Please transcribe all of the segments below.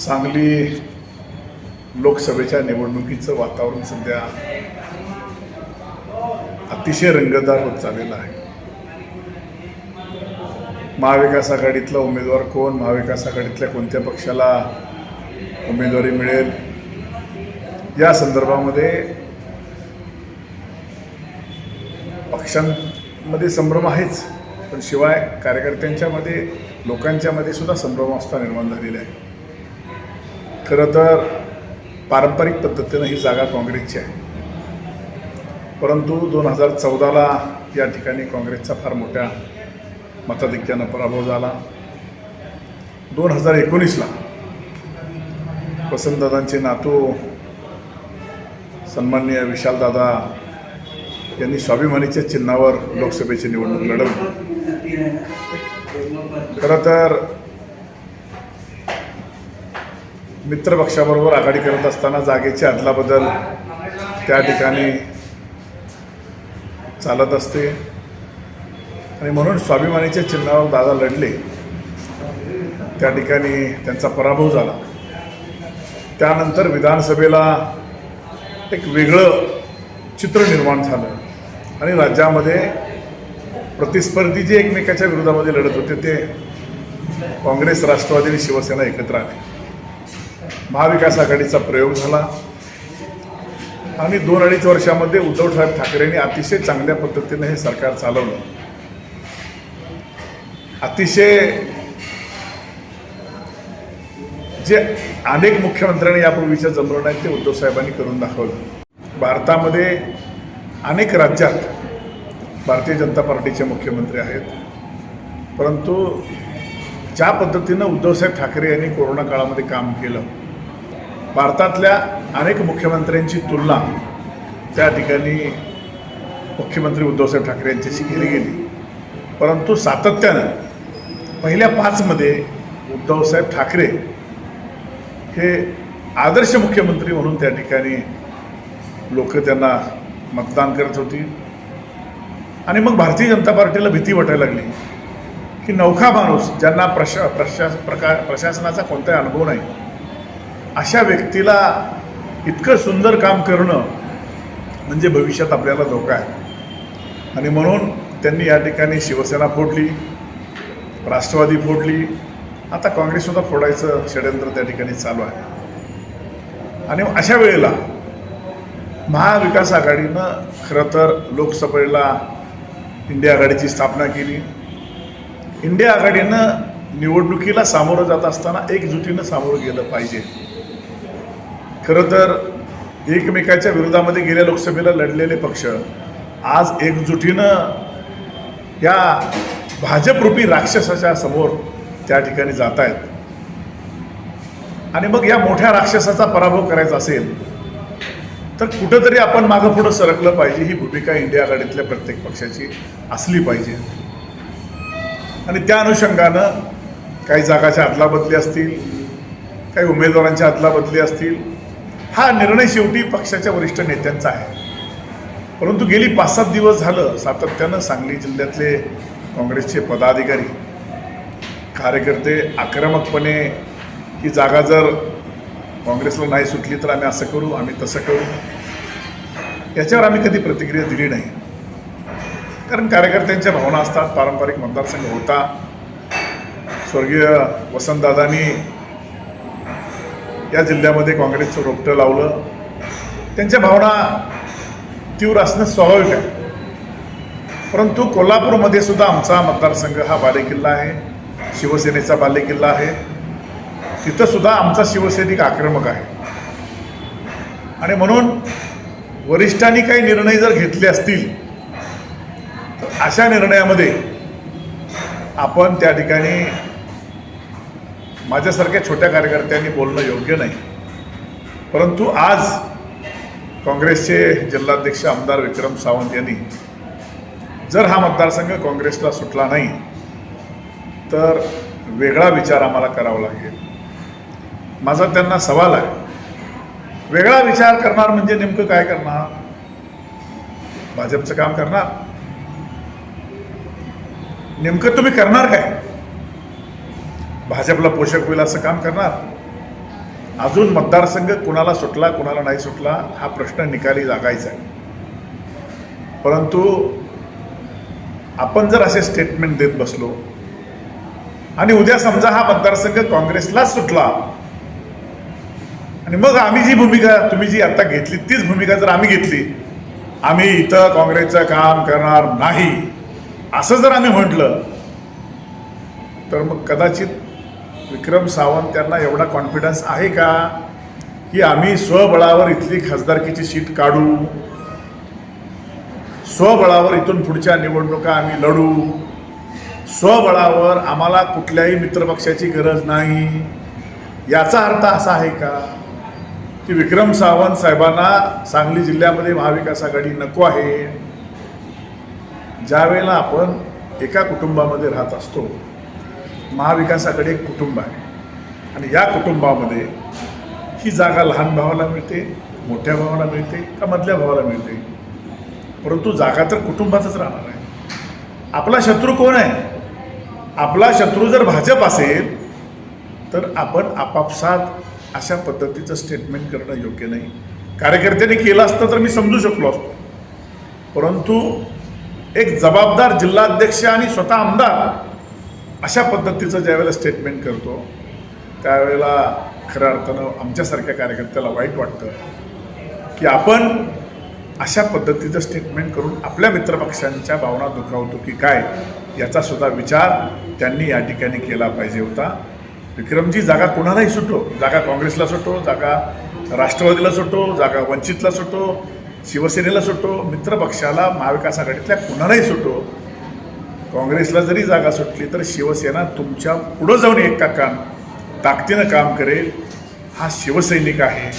सांगली लोकसभेच्या निवडणुकीचं वातावरण सध्या अतिशय रंगतदार होत चाललेलं आहे. महाविकास आघाडीतला उमेदवार कोण? महाविकास आघाडीतल्या कोणत्या पक्षाला उमेदवारी मिळेल? या संदर्भामध्ये पक्षांमध्ये संभ्रम आहेच पण शिवाय कार्यकर्त्यांच्यामध्ये लोकांच्यामध्ये सुद्धा संभ्रमावस्था निर्माण झालेली आहे. खरं तर पारंपरिक पद्धतीनं ही जागा काँग्रेसची आहे. परंतु दोन हजार चौदाला या ठिकाणी काँग्रेसचा फार मोठ्या मताधिक्यानं पराभव झाला. दोन हजार एकोणीसला वसंतदादांचे नातू सन्माननीय विशालदादा यांनी स्वाभिमानीच्या चिन्हावर लोकसभेची निवडणूक लढवली. खरं तर मित्रपक्षाबरोबर आघाडी करत असताना जागेची अदलाबदल त्या ठिकाणी चालत असते. आणि म्हणून स्वाभिमानीच्या चिन्हावर दादा लढले. त्या ठिकाणी त्यांचा पराभव झाला. त्यानंतर विधानसभेला एक वेगळं चित्र निर्माण झालं. आणि राज्यामध्ये प्रतिस्पर्धी जे एकमेकाच्या विरोधामध्ये लढत होते ते काँग्रेस राष्ट्रवादी आणि शिवसेना एकत्र आले. महाविकास आघाडीचा प्रयोग झाला. आणि दोन अडीच वर्षामध्ये उद्धव साहेब ठाकरेंनी अतिशय चांगल्या पद्धतीने हे सरकार चालवलं. अतिशय जे अनेक मुख्यमंत्र्यांनी यापूर्वीच्या जमलं नाही ते उद्धवसाहेबांनी करून दाखवलं. भारतामध्ये अनेक राज्यात भारतीय जनता पार्टीचे मुख्यमंत्री आहेत. परंतु ज्या पद्धतीनं उद्धवसाहेब ठाकरे यांनी कोरोना काळामध्ये काम केलं भारतातल्या अनेक मुख्यमंत्र्यांची तुलना त्या ठिकाणी मुख्यमंत्री उद्धवसाहेब ठाकरे यांच्याशी केली गेली. परंतु सातत्यानं पहिल्या पाचमध्ये उद्धवसाहेब ठाकरे हे आदर्श मुख्यमंत्री म्हणून त्या ठिकाणी लोक त्यांना मतदान करत होती. आणि मग भारतीय जनता पार्टीला भीती वाटायला लागली की नौखा माणूस ज्यांना प्रशा प्रशा प्रका प्रशासनाचा कोणताही अनुभव नाही अशा व्यक्तीला इतकं सुंदर काम करणं म्हणजे भविष्यात आपल्याला धोका आहे. आणि म्हणून त्यांनी या ठिकाणी शिवसेना फोडली राष्ट्रवादी फोडली आता काँग्रेससुद्धा फोडायचं षडयंत्र त्या ठिकाणी चालू आहे. आणि अशा वेळेला महाविकास आघाडीनं खरं तर लोकसभेला इंडिया आघाडीची स्थापना केली. इंडिया आघाडीनं निवडणुकीला सामोरं जात असताना एकजुटीनं सामोरं गेलं पाहिजे. खरं तर एकमेकाच्या विरोधामध्ये गेल्या लोकसभेला लढलेले पक्ष आज एकजुटीनं या भाजपरूपी राक्षसाच्या समोर त्या ठिकाणी जात आहेत आणि मग या मोठ्या राक्षसाचा पराभव करायचा असेल तर कुठंतरी आपण मागं पुढं सरकलं पाहिजे. ही भूमिका इंडिया आघाडीतल्या प्रत्येक पक्षाची असली पाहिजे. आणि त्या अनुषंगानं काही जागाच्या अदलाबदली असतील काही उमेदवारांच्या अदलाबदली असतील हा निर्णय शेवटी पक्षाच्या वरिष्ठ नेत्यांचा आहे. परंतु गेली पाच सात दिवस झालं सातत्यानं सांगली जिल्ह्यातले काँग्रेसचे पदाधिकारी कार्यकर्ते आक्रमकपणे ही जागा जर काँग्रेसला नाही सुटली तर आम्ही असं करू आम्ही तसं करू. याच्यावर आम्ही कधी प्रतिक्रिया दिली नाही. कारण कार्यकर्त्यांच्या भावना असतात पारंपरिक मतदारसंघ होता. स्वर्गीय वसंतदादांनी या जिल्ह्यामध्ये काँग्रेसचं रोपटं लावलं. त्यांच्या भावना तीव्र असणं स्वाभाविक आहे. परंतु कोल्हापूरमध्ये सुद्धा आमचा मतदारसंघ हा बालेकिल्ला आहे. शिवसेनेचा बालेकिल्ला आहे. तिथं सुद्धा आमचा शिवसैनिक आक्रमक आहे. आणि म्हणून वरिष्ठांनी काही निर्णय जर घेतले असतील तर अशा निर्णयामध्ये आपण त्या ठिकाणी माझ्यासारख्या छोट्या कार्यकर्त्यांनी बोलणं योग्य नाही. परंतु आज काँग्रेसचे जिल्हाध्यक्ष आमदार विक्रम सावंत यांनी जर हा मतदारसंघ काँग्रेसला सुटला नाही तर वेगळा विचार आम्हाला करावा लागेल. माझा त्यांना सवाल आहे वेगळा विचार करणार म्हणजे नेमकं काय करणार? भाजपचं काम करणार? नेमकं तुम्ही करणार काय? भाजपला पोषक होईल असं काम करणार? अजून मतदारसंघ कुणाला सुटला कुणाला नाही सुटला हा प्रश्न निकाली लागायचा आहे. परंतु आपण जर असे स्टेटमेंट देत बसलो आणि उद्या समजा हा मतदारसंघ काँग्रेसलाच सुटला आणि मग आम्ही जी भूमिका तुम्ही जी आता घेतली तीच भूमिका जर आम्ही घेतली आम्ही इथं काँग्रेसचं काम करणार नाही असं जर आम्ही म्हटलं तर मग कदाचित विक्रम सावंत यांना एवढा कॉन्फिडन्स आहे का? की आम्ही स्वबळावर इथली खासदारकीची सीट काढू? स्वबळावर इथून पुढच्या निवडणुका आम्ही लढू? स्वबळावर आम्हाला कुठल्याही मित्रपक्षाची गरज नाही? याचा अर्थ असा आहे का? की विक्रम सावंत साहेबांना सांगली जिल्ह्यामध्ये महाविकास आघाडी नको आहे. ज्यावेळेला आपण एका कुटुंबामध्ये राहत असतो महाविकास आघाडी एक कुटुंब आहे. आणि या कुटुंबामध्ये ही जागा लहान भावाला मिळते मोठ्या भावाला मिळते का मधल्या भावाला मिळते? परंतु जागा तर कुटुंबातच राहणार आहे. आपला शत्रू कोण आहे? आपला शत्रू जर भाजप असेल तर आपण आपापसात अशा पद्धतीचं स्टेटमेंट करणं योग्य नाही. कार्यकर्त्यांनी केलं असतं तर मी समजू शकलो असतो. परंतु एक जबाबदार जिल्हाध्यक्ष आणि स्वतः आमदार अशा पद्धतीचं ज्यावेळेला स्टेटमेंट करतो त्यावेळेला खऱ्या अर्थानं आमच्यासारख्या कार्यकर्त्याला वाईट वाटतं की आपण अशा पद्धतीचं स्टेटमेंट करून आपल्या मित्रपक्षांच्या भावना दुखावतो की काय याचा सुद्धा विचार त्यांनी या ठिकाणी केला पाहिजे होता. विक्रमजी जागा कोणालाही सुटो. जागा काँग्रेसला सुटो जागा राष्ट्रवादीला सुटो जागा वंचितला सुटो शिवसेनेला सुटो मित्रपक्षाला महाविकास आघाडीतल्या कुणालाही सुटो काँग्रेसला जरी जागा सुटली तर शिवसेना तुमच्या पुढं जाऊन एक काम ताकदीनं काम करेल हा शिवसैनिक आहे.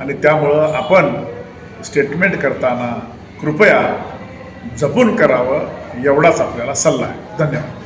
आणि त्यामुळं आपण स्टेटमेंट करताना कृपया जपून करावं एवढाच आपल्याला सल्ला आहे. धन्यवाद.